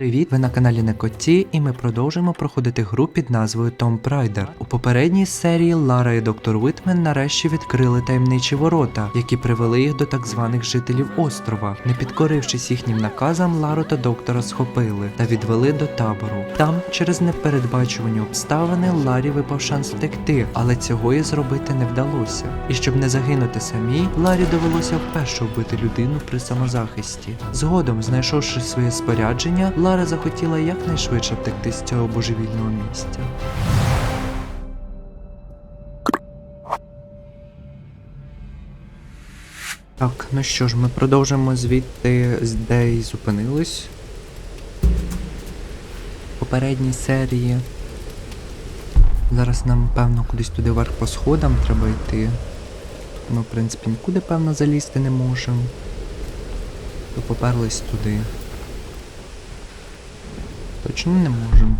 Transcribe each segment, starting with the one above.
Привіт, ви на каналі Некоті, і ми продовжуємо проходити гру під назвою Tomb Raider. У попередній серії Лара і доктор Витмен нарешті відкрили таємничі ворота, які привели їх до так званих жителів острова. Не підкорившись їхнім наказам, Лару та доктора схопили та відвели до табору. Там, через непередбачувані обставини, Ларі випав шанс втекти, але цього їй зробити не вдалося. І щоб не загинути самій, Ларі довелося вперше вбити людину при самозахисті. Згодом, знайшовши своє спорядження, Лара захотіла якнайшвидше втекти з цього божевільного місця. Так, ну що ж, ми продовжимо звідти, де й зупинились. Попередній серії. Зараз нам, певно, кудись туди вверх по сходам треба йти. Ми, в принципі, нікуди, певно, залізти не можемо. То поперлись туди. Точно не можемо.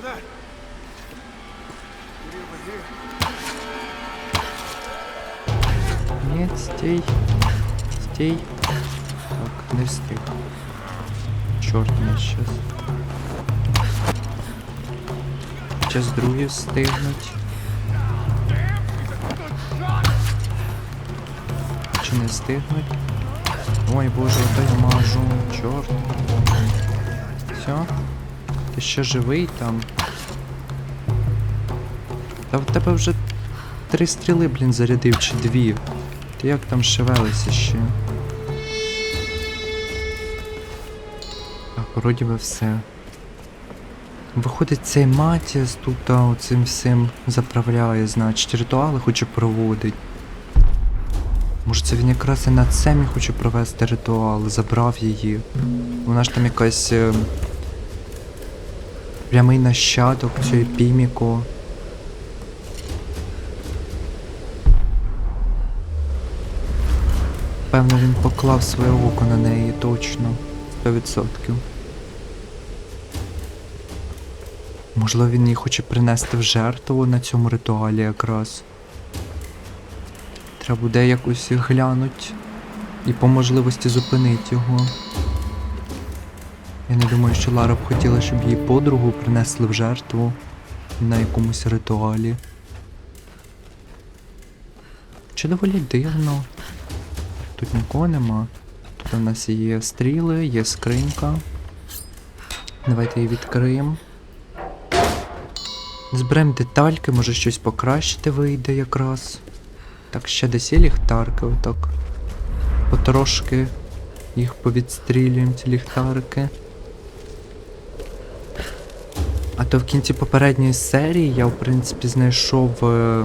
Hear that? Get over here. Ні, стій. Стій. Так, не встиг. Чорт не щас. Щас другі встигнуть. Чи не встигнуть? Ой боже, я мажу. Чорт. Все? Ти ще живий там? Та в тебе вже три стріли, блін, зарядив чи дві. Ти як там шевелися ще? Так, вроді би все. Виходить, цей Матіас тут а, цим всім заправляє, значить, ритуали хоче проводить. Може це він якраз і над Семі хоче провести ритуал, забрав її. Вона ж там якась. Прямий нащадок цієї піміко. Певно, він поклав своє око на неї точно. 100%. Можливо, він її хоче принести в жертву на цьому ритуалі якраз. Треба буде якось глянуть і по можливості зупинити його. Я не думаю, що Лара б хотіла, щоб її подругу принесли в жертву на якомусь ритуалі. Чи доволі дивно. Тут нікого нема. Тут у нас є стріли, є скринька. Давайте її відкриємо. Зберемо детальки, може щось покращити вийде якраз. Так, ще десь є ліхтарки, отак. Потрошки їх повідстрілюємо, ці ліхтарки. А то в кінці попередньої серії я, в принципі, знайшов е,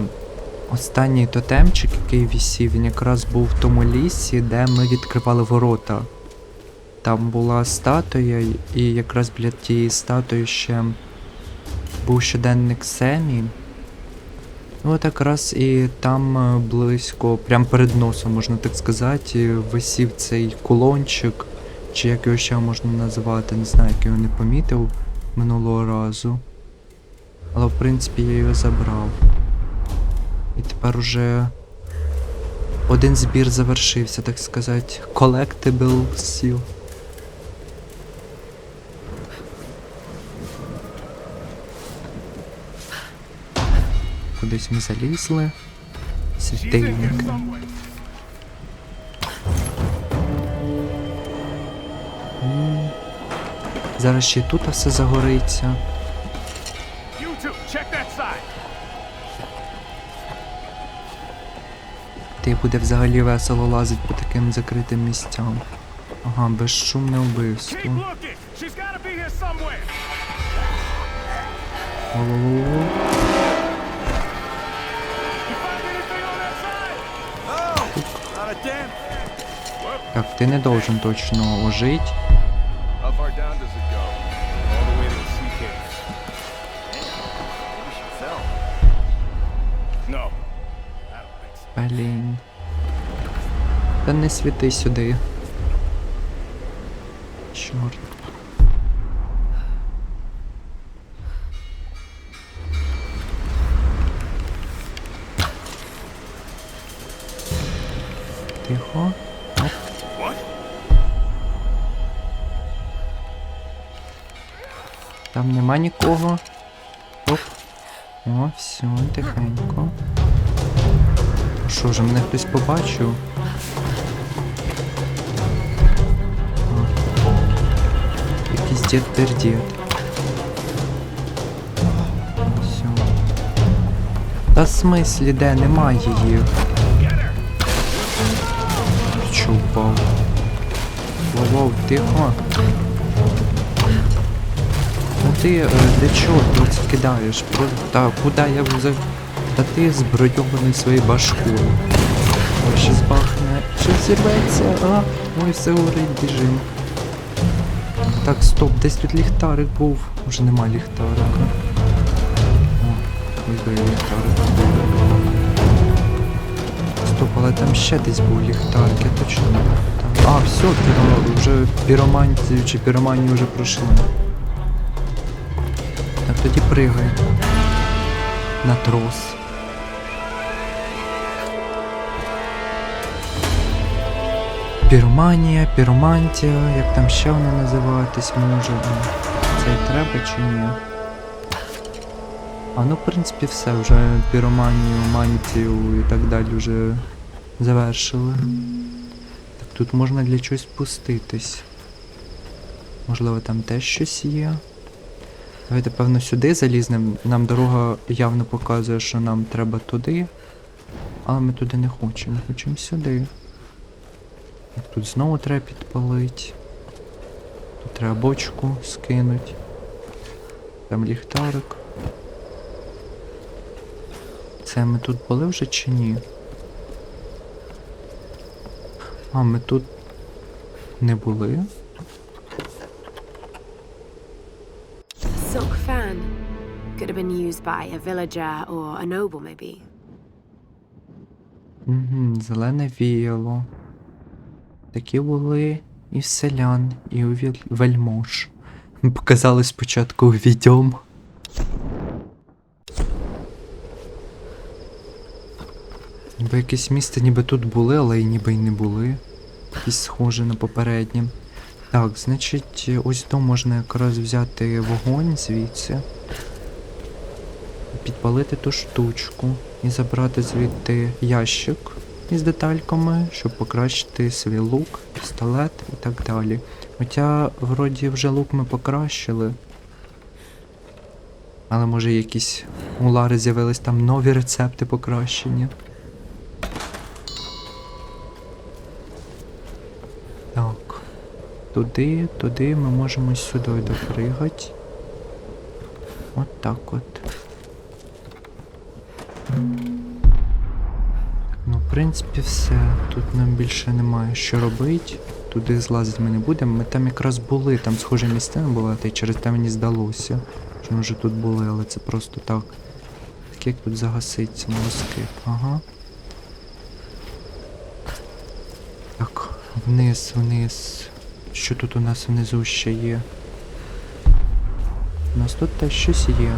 останній тотемчик, який вісів, він якраз був в тому лісі, де ми відкривали ворота. Там була статуя, і якраз біля тієї статуї ще був щоденник Семі. Ну, от якраз і там е, близько, прям перед носом, можна так сказати, висів цей кулончик, чи як його ще можна назвати, не знаю, як його не помітив минулого разу. Але в принципі я його забрав. І тепер уже один збір завершився, так сказати. Collectible сіл. Кудись ми залізли. Світильник. Зараз ще й тут все загориться. Типу буде взагалі весело лазить по таким закритим місцям. Ага, безшумне вбивство. Так, ти не должен точно ожить. Та не світи сюди. Чорт. Тихо. Там нема нікого. Оп. О, все, тихенько. Що вже мене хтось побачив? Дід пердід. Все. Та в смислі, де немає її? Чо впав? Воу, тихо. Ну ти е, для чого це кидаєш? Та куди я взяв? Та ти збройований своєю башкою. Ой, щось бахне. Щось зірветься. А, ой, все горить, біжим. Так, стоп, десь тут ліхтарик був. Вже нема ліхтарика. О, ліхтарик. Стоп, але там ще десь був ліхтарик, я точно не пам'ятаю. А, все, піро... вже піроманці чи піромані вже пройшли. Так тоді пригай. На трос. Піроманія, піромантія, як там ще вона називатись може. Це й треба чи ні? А ну в принципі все, вже піроманію, мантію і так далі вже завершили. Так тут можна для чогось спуститись. Можливо там теж щось є. Давайте, певно, сюди залізнем. Нам дорога явно показує, що нам треба туди. Але ми туди не хочемо. Хочемо сюди. Тут знову треба підпалити. Тут треба бочку скинути. Там ліхтарик. Це ми тут були вже чи ні? А, ми тут не були. Silk fan. Could have been used by a villager or a noble, maybe. Угу, зелене віяло. Такі були і в селян, і у вельмож. Показали спочатку відьом. Ніби якесь місце ніби тут були, але і ніби й не були. Якісь схоже на попереднє. Так, значить, ось то можна якраз взяти вогонь звідси. Підпалити ту штучку і забрати звідти ящик із детальками, щоб покращити свій лук, пістолет і так далі. Хоча, вроді, вже лук ми покращили. Але може якісь у Лари з'явились там нові рецепти покращення. Так. Туди, туди ми можемо сюди допригати. От так от. Принципі, все. Тут нам більше немає що робити. Туди злазити ми не будемо. Ми там якраз були, там схоже місцина була, та й через те мені здалося, що ми вже тут були, але це просто так. Так як тут загаситься москит. Ага. Так, вниз, вниз. Що тут у нас внизу ще є? У нас тут теж щось є.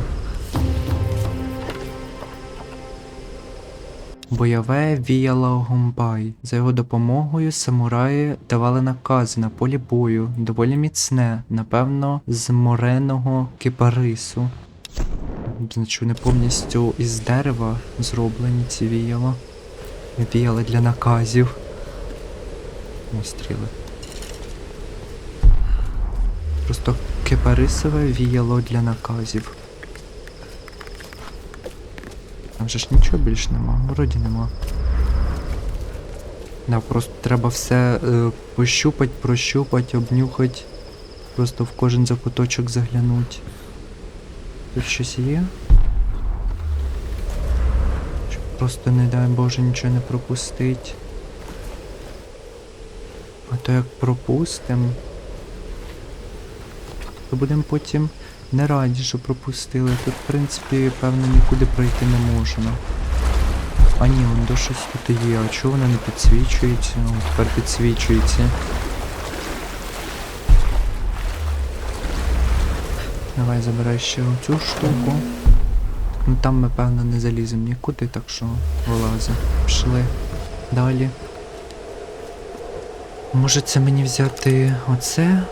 Бойове віяло Гумбай. За його допомогою самураї давали накази на полі бою, доволі міцне, напевно, з мореного кипарису. Значить, вони повністю із дерева зроблені ці віяла. Віяла для наказів. О, стріли. Просто кипарисове віяло для наказів. Там же ж нічого більш нема, вроді нема. Да, просто треба все е, пощупать, прощупать, обнюхать. Просто в кожен закуточок заглянуть. Тут щось є? Щоб просто, не дай Боже, нічого не пропустить. А то як пропустим, то будемо потім не раді, що пропустили. Тут, в принципі, певно, нікуди пройти не можна. А ні, вон до щось тут є. А чого воно не підсвічується? О, тепер підсвічується. Давай забирай ще оцю штуку. Ну там ми певно не заліземо нікуди, так що вилазимо. Пішли. Далі. Може це мені взяти оце?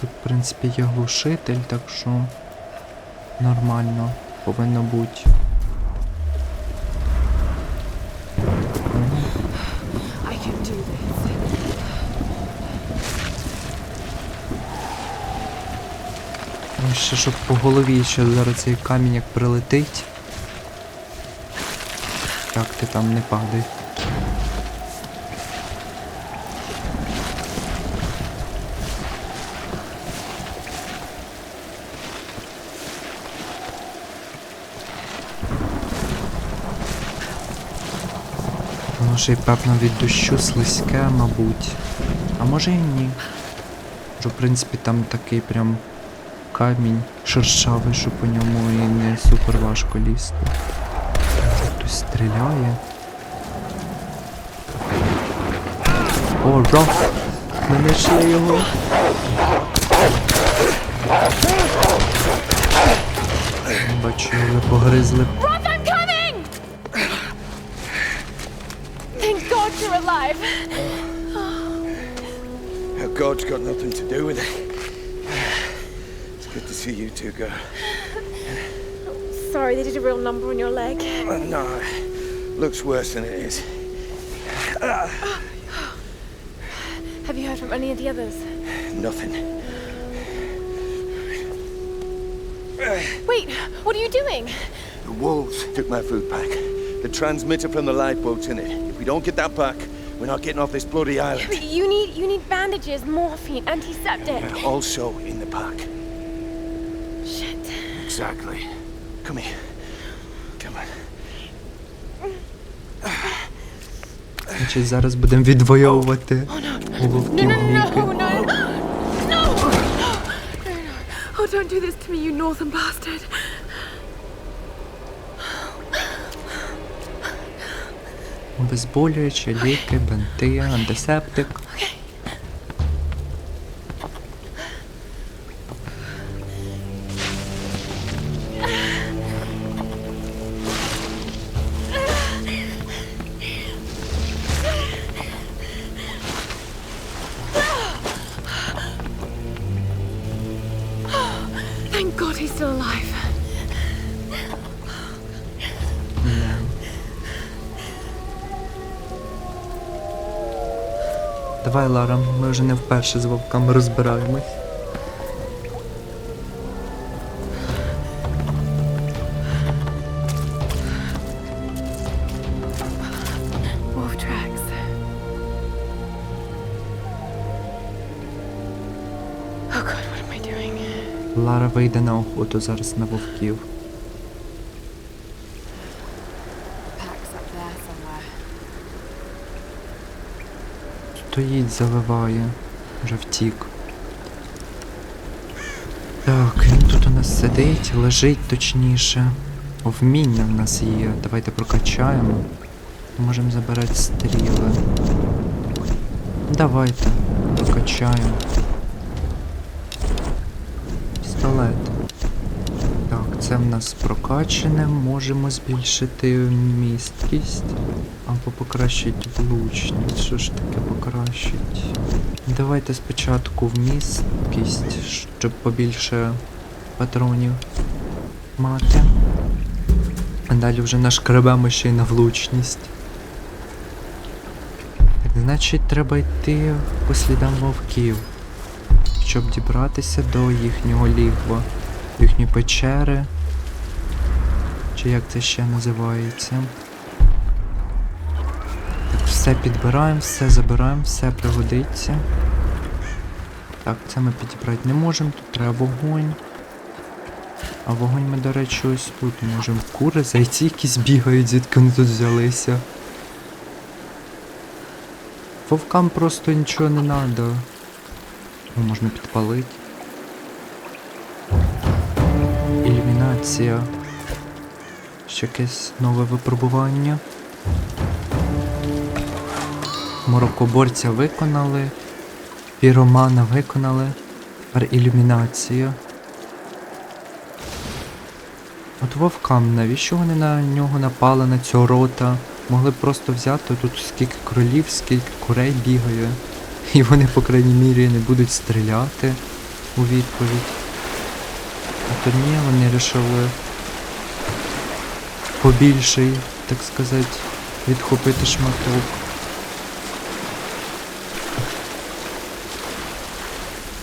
Тут, в принципі, є глушитель, так що нормально повинно бути. Ну, ще щоб по голові ще зараз цей камінь як прилетить. Так, ти там не падай. Ще й певно від дощу слизьке, мабуть. А може і ні. Що, в принципі, там такий прям камінь шершавий, що по ньому і не супер важко лізти. Хтось стріляє. О, Раф! Ми знайшли його. Бачу, ви погризли. God's got nothing to do with it. It's good to see you two go. Sorry, they did a real number on your leg. No, looks worse than it is. Have you heard from any of the others? Nothing. Wait, what are you doing? The wolves took my food pack. The transmitter from the lifeboat's in it. If we don't get that back, we're not getting off this bloody island. But you need you need bandages, morphine, antiseptic. Also in the pack. Shit. Exactly. Come here. Come on. Значить, зараз будемо відвоювати у No, вовків no, no, віки. no, no, no! Oh, don't do this to me, you northern bastard. Обезболюючі, ліки, бинти, антисептик. Давай, ми вже не вперше з вовками розбираємось. Oh? Лара вийде на охоту зараз на вовків. Стоїть, заливає. Вже втік. Так, він тут у нас сидить, лежить точніше. Вміння в нас є. Давайте прокачаємо. Можемо забирати стріли. Давайте, прокачаємо. Пістолет. Це в нас прокачане. Можемо збільшити місткість. Або покращить влучність. Що ж таке покращить? Давайте спочатку вмісткість, щоб побільше патронів мати. А далі вже нашкребемо ще й на влучність. Так, значить, треба йти по слідам вовків, щоб дібратися до їхнього лігва, їхньої печери. Чи як це ще називається? Так, все підбираємо, все забираємо, все пригодиться. Так, це ми підібрати не можемо, тут треба вогонь. А вогонь ми, до речі, ось тут можемо. Кури, зайці якісь бігають, звідки вони тут взялися. Вовкам просто нічого не треба. О, можна підпалити. Ілюмінація. Ще якесь нове випробування. Морокоборця виконали. Піромана виконали. Тепер ілюмінація. От вовкам, навіщо вони на нього напали, на цього рота? Могли б просто взяти тут скільки кролів, скільки курей бігає. І вони, по крайній мірі, не будуть стріляти у відповідь. А то ні, вони вирішили побільший, так сказати, відхопити шматок.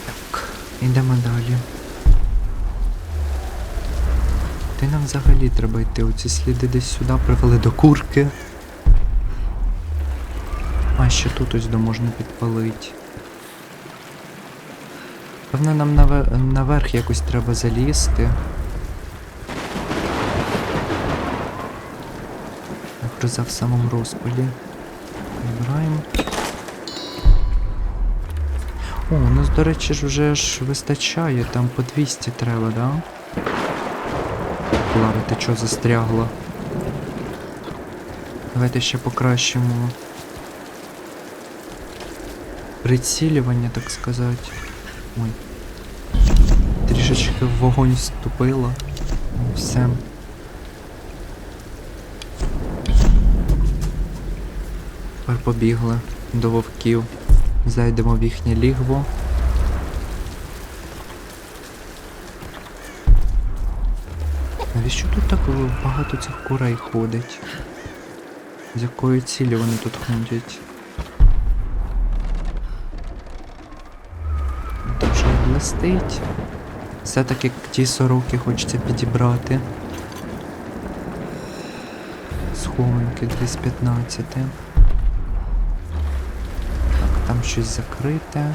Так, йдемо далі. Ти нам взагалі треба йти. Оці сліди десь сюди привели до курки. А ще тут ось до можна підпалити. Певно, нам наве- наверх якось треба залізти. Гроза в самому розпалі. Вибираємо. О, у нас, до речі, ж вже ж вистачає, там по 200 треба, да? Лара, ти чого застрягла? Давайте ще покращимо. Прицілювання, так сказати. Ой. Трішечки в вогонь вступила. Все. Тепер побігли до вовків. Зайдемо в їхнє лігво. Навіщо тут так багато цих курей ходить? З якою цілі вони тут ходять? Дуже блистить. Все-таки ті сороки хочеться підібрати. Схованки десь 15. Там щось закрите.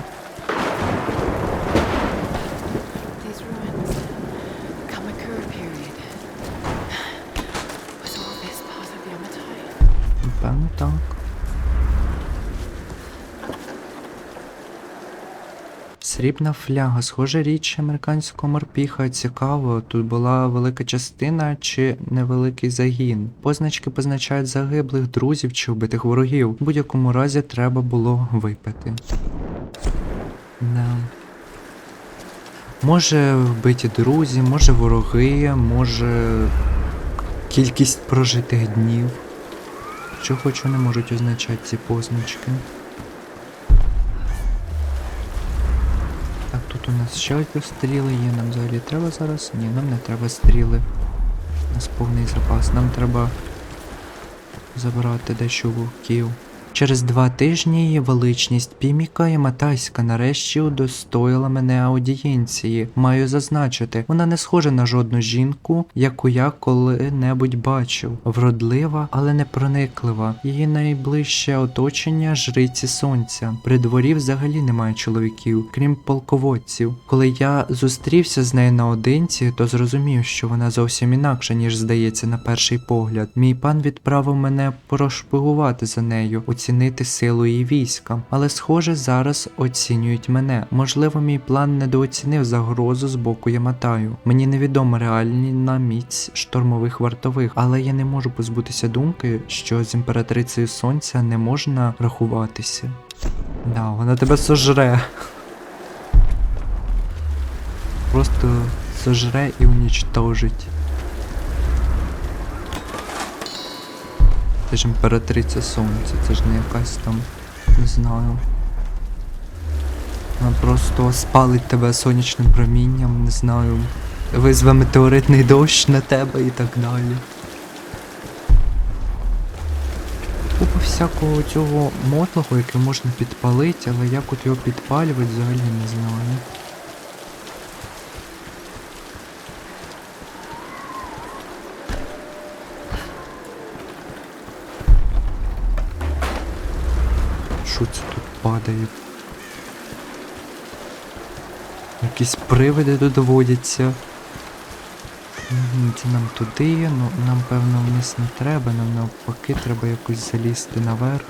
Срібна фляга, схоже річ американського морпіха. Цікаво, тут була велика частина чи невеликий загін. Позначки позначають загиблих друзів чи вбитих ворогів. В будь-якому разі треба було випити. Да. Може вбиті друзі, може вороги, може кількість прожитих днів. Що хочу не можуть означати ці позначки. Нас ще стріли є, нам взагалі треба зараз? Ні, нам не треба стріли. У нас повний запас. Нам треба забирати дещо вовків. Через два тижні її величність Піміка і Матайська нарешті удостоїла мене аудієнції. Маю зазначити, вона не схожа на жодну жінку, яку я коли-небудь бачив. Вродлива, але не прониклива. Її найближче оточення жриці сонця. При дворі взагалі немає чоловіків, крім полководців. Коли я зустрівся з нею наодинці, то зрозумів, що вона зовсім інакша, ніж здається на перший погляд. Мій пан відправив мене прошпигувати за нею, оцінити силу її війська. Але, схоже, зараз оцінюють мене. Можливо, мій план недооцінив загрозу з боку Яматаю. Мені невідома реальна міць штормових вартових, але я не можу позбутися думки, що з імператрицею сонця не можна рахуватися. Да, вона тебе сожре. Просто сожре і унічтожить. Це ж імператриця сонця, це ж не якась там, не знаю. Вона просто спалить тебе сонячним промінням, не знаю. Визве метеоритний дощ на тебе і так далі. Купа всякого цього мотлого, яке можна підпалити, але як от його підпалювати взагалі не знаю. Що це тут? Якісь привиди тут доводяться. Це нам туди, ну нам певно вниз не треба, нам навпаки треба якось залізти наверх.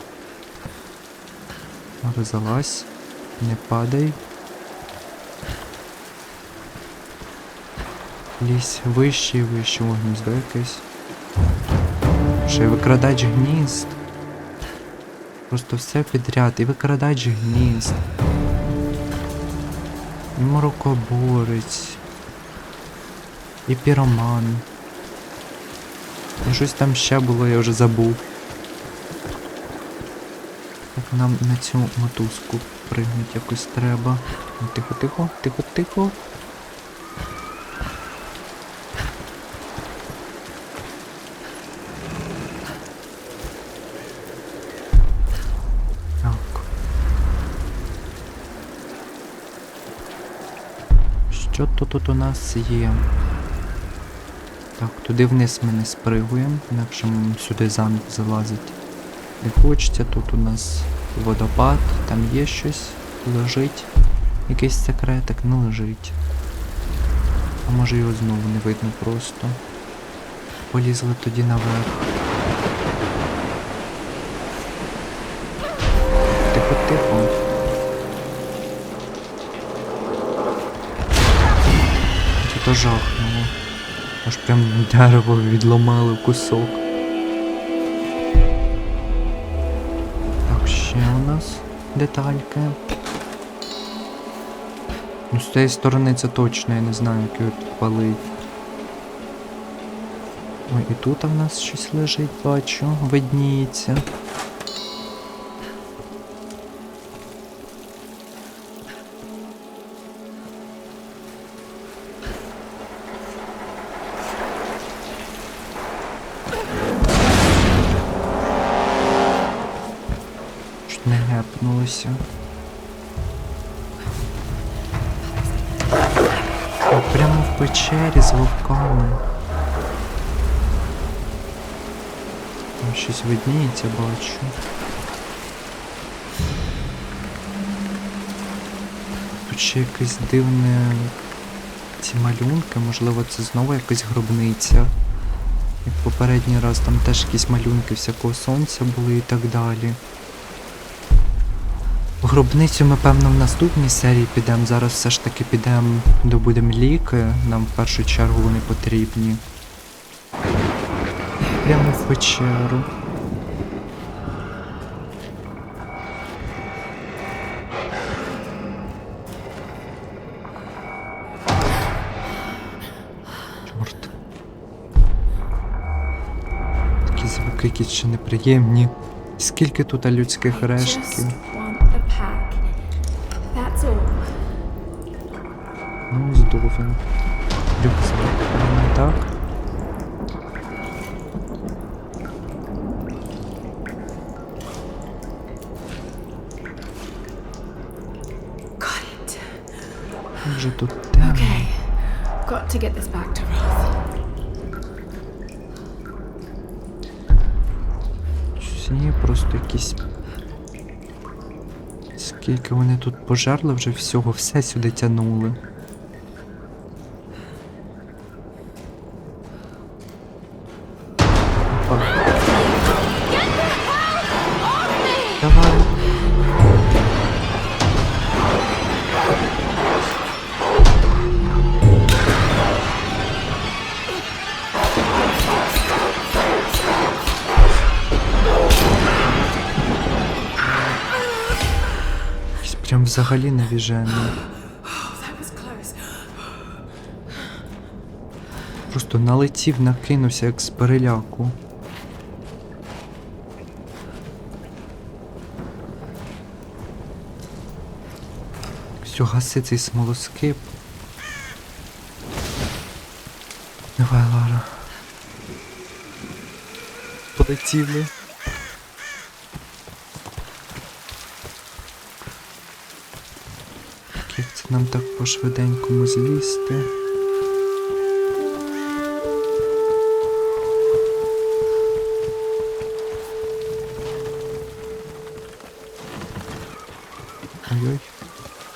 Але залазь, не падай. Лізь вище і вище, о, гніздо якесь. Ще викрадач гнізд. Просто все підряд. І викрадач гнізд. І морокоборець. І піроман. І щось там ще було, я вже забув. Так нам на цю мотузку пригнути якось треба. Ну, Тихо, Що то тут у нас є? Так, туди вниз ми не спригуємо, інакше сюди замок залазить. Не хочеться, тут у нас водопад, там є щось, лежить. Якийсь секретик, не лежить. А може його знову не видно просто. Полізли тоді наверх. Це жахнуло. Аж прям дерево відломали кусок. Так, ще у нас детальки. Ну, з цієї сторони це точно, я не знаю, як його підпалить. Ой, і тут в нас щось лежить, бачу, видніється. Щось видніється, бачу. Тут ще якесь дивне ці малюнки, можливо, це знову якась гробниця. Як попередній раз там теж якісь малюнки всякого сонця були і так далі. Гробницю ми, певно, в наступній серії підемо. Зараз все ж таки підемо, добудемо ліки. Нам в першу чергу вони потрібні. Прямо в печеру. Звуки якісь ще неприємні. Скільки тут людських рештків. Ну, здовен. Рюкзак. Не так. Вже тут темно. Okay. Got to get this back to Roth. Просто якісь. Скільки вони тут пожерли вже всього, все сюди тянули. Взагалі навіжений. That. Просто налетів, накинувся як з переляку. Все, гаси цей смолоскип. Давай, Лара. Полетіли. Так, Як це нам так по швиденькому злізти? Ой-ой.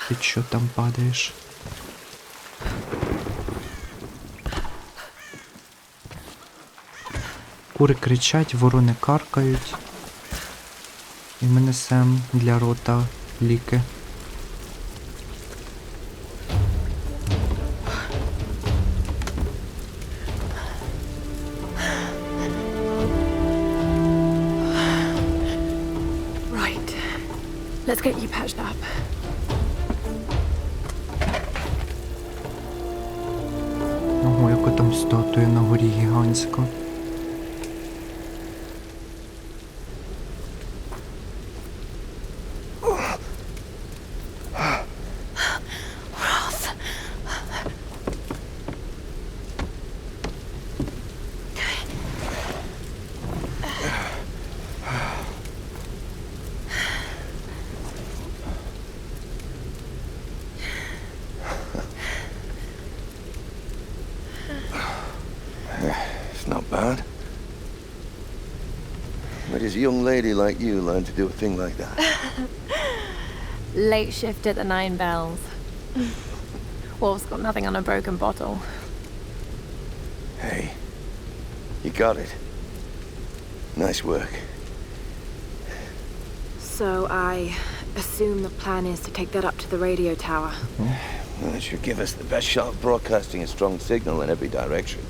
Ти що там падаєш? Кури кричать, ворони каркають. І ми несем для рота ліки. Ого, яка там статуя на горі гігантська. A young lady like you learn to do a thing like that? Late shift at the Nine Bells. Wolf's got nothing on a broken bottle. Hey, you got it. Nice work. So I assume the plan is to take that up to the radio tower. Well, it should give us the best shot of broadcasting a strong signal in every direction.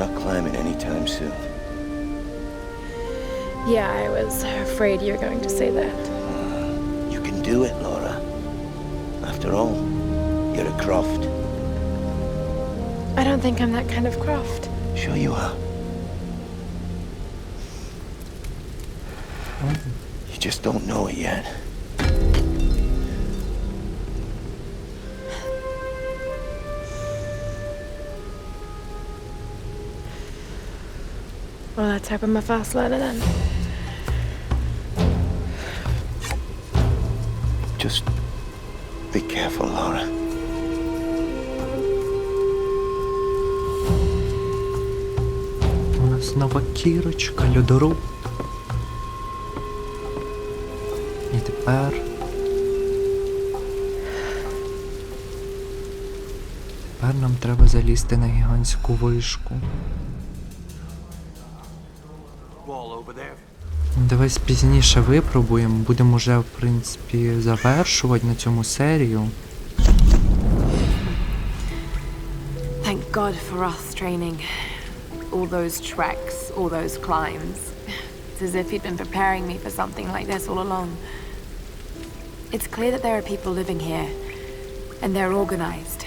Not climbing anytime soon. Yeah, I was afraid you were going to say that. You can do it, Laura. After all, you're a Croft. I don't think I'm that kind of Croft. Sure you are. You just don't know it yet. Well, let's hope I'm a fast learner then. Just be careful, Laura. У нас нова кірочка, льодоруб. І тепер. Тепер нам треба залізти на гігантську вишку. Давай пізніше випробуємо, будемо вже, в принципі, завершувати на цьому серію. Thank God for us training. All those treks, all those climbs. It's as if he'd been preparing me for something like this all along. It's clear that there are people living here, and they're organized.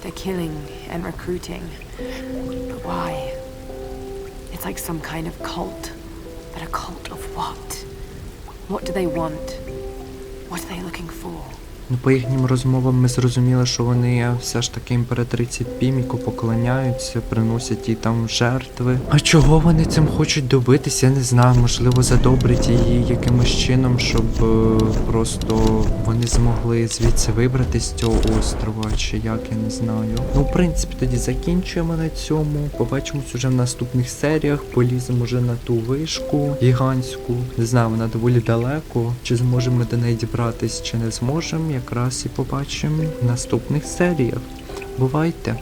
They're killing and recruiting. But why? It's like some kind of cult. Cult of what? What do they want? What are they looking for? Ну, по їхнім розмовам ми зрозуміли, що вони все ж таки імператриці Піміку поклоняються, приносять їй там жертви. А чого вони цим хочуть добитися, я не знаю. Можливо, задобрить її якимось чином, щоб е, просто вони змогли звідси вибратися з цього острова, чи як, я не знаю. Ну, в принципі, тоді закінчуємо на цьому. Побачимось уже в наступних серіях. Поліземо вже на ту вишку гігантську. Не знаю, вона доволі далеко. Чи зможемо до неї дібратись, чи не зможемо, якраз і побачимо в наступних серіях. Бувайте!